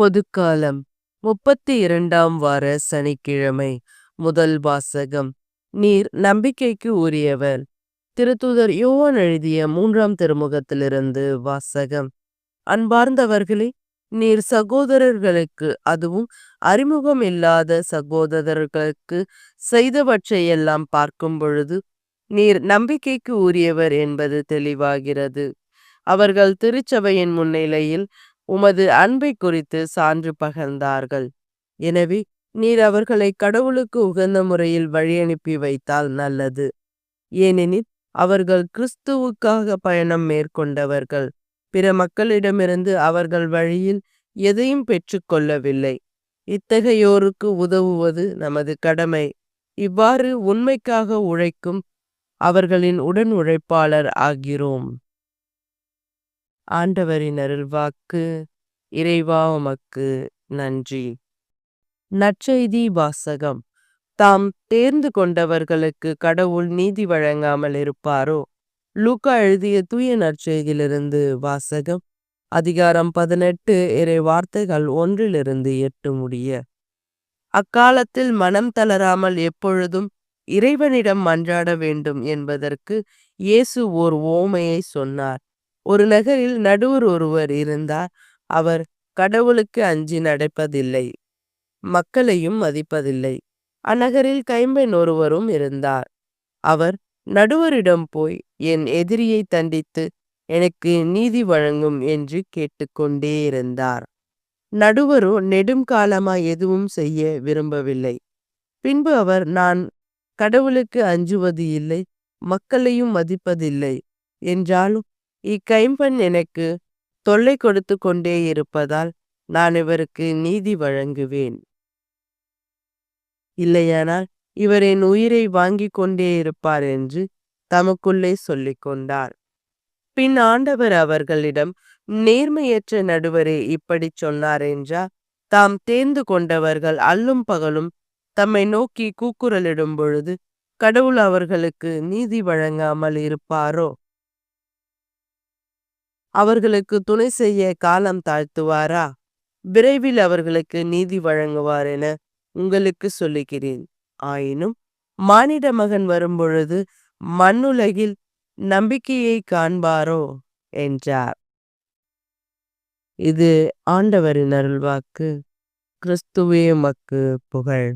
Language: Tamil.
பொதுக்காலம். முப்பத்தி இரண்டாம் வார சனிக்கிழமை. முதல் வாசகம். நீர் நம்பிக்கைக்கு உரியவர். திருத்துதர் யோவான் எழுதிய மூன்றாம் திருமுகத்திலிருந்து வாசகம். அன்பார்ந்தவர்களே நீர் சகோதரர்களுக்கு அதுவும் அறிமுகம் இல்லாத சகோதரர்களுக்கு செய்தவற்றையெல்லாம் பார்க்கும் பொழுது நீர் நம்பிக்கைக்கு உரியவர் என்பது தெளிவாகிறது. அவர்கள் திருச்சபையின் முன்னிலையில் உமது அன்பை குறித்து சான்று பகர்ந்தார்கள். எனவே நீர் அவர்களை கடவுளுக்கு உகந்த முறையில் வழியனுப்பி வைத்தால் நல்லது. ஏனெனில் அவர்கள் கிறிஸ்துவுக்காக பயணம் மேற்கொண்டவர்கள். பிற மக்களிடமிருந்து அவர்கள் வழியில் எதையும் பெற்றுக்கொள்ளவில்லை. இத்தகையோருக்கு உதவுவது நமது கடமை. இவ்வாறு உண்மைக்காக உழைக்கும் அவர்களின் உடன் உழைப்பாளர் ஆகிறோம். ஆண்டவரின் அருள்வாக்கு இறைவா உமக்கு நன்றி. நற்செய்தி வாசகம். தாம் தேர்ந்து கொண்டவர்களுக்கு கடவுள் நீதி வழங்காமல் இருப்பாரோ? லூக்கா எழுதிய தூய நற்செய்தியிலிருந்து வாசகம். அதிகாரம் பதினெட்டு இறை வார்த்தைகள் ஒன்றிலிருந்து எட்டு முடிய. அக்காலத்தில் மனம் தளராமல் எப்பொழுதும் இறைவனிடம் மன்றாட வேண்டும் என்பதற்கு இயேசு ஓர் ஓமையை சொன்னார். ஒரு நகரில் நடுவர் ஒருவர் இருந்தார். அவர் கடவுளுக்கு அஞ்சி நடப்பதில்லை மக்களையும் மதிப்பதில்லை. அந்நகரில் கைம்பெண் ஒருவரும் இருந்தார். அவர் நடுவரிடம் போய் என் எதிரியை தண்டித்து எனக்கு நீதி வழங்கும் என்று கேட்டுக்கொண்டே இருந்தார். நடுவரோ நெடுங்காலமாய் எதுவும் செய்ய விரும்பவில்லை. பின்பு அவர் நான் கடவுளுக்கு அஞ்சுவது இல்லை மக்களையும் மதிப்பதில்லை என்றாலும் இக்கைம்பெண் எனக்கு தொல்லை கொடுத்து கொண்டே இருப்பதால் நான் இவருக்கு நீதி வழங்குவேன். இல்லையானால் இவர் என் உயிரை வாங்கிக் கொண்டே இருப்பார் என்று தமக்குள்ளே சொல்லிக் கொண்டார். பின் ஆண்டவர் அவர்களிடம் நேர்மையற்ற நடுவரே இப்படி சொன்னார் என்றா தாம் தேர்ந்து கொண்டவர்கள் அல்லும் பகலும் தம்மை நோக்கி கூக்குரலிடும் பொழுது கடவுள் அவர்களுக்கு நீதி வழங்காமல் இருப்பாரோ? அவர்களுக்கு துணை செய்ய காலம் தாழ்த்துவாரா? விரைவில் அவர்களுக்கு நீதி வழங்குவார் என உங்களுக்கு சொல்லுகிறேன். ஆயினும் மானிட மகன் வரும்பொழுது மண்ணுலகில் நம்பிக்கையை காண்பாரோ? என்றார். இது ஆண்டவரின் அருள்வாக்கு. கிறிஸ்துவே மக்கு புகழ்.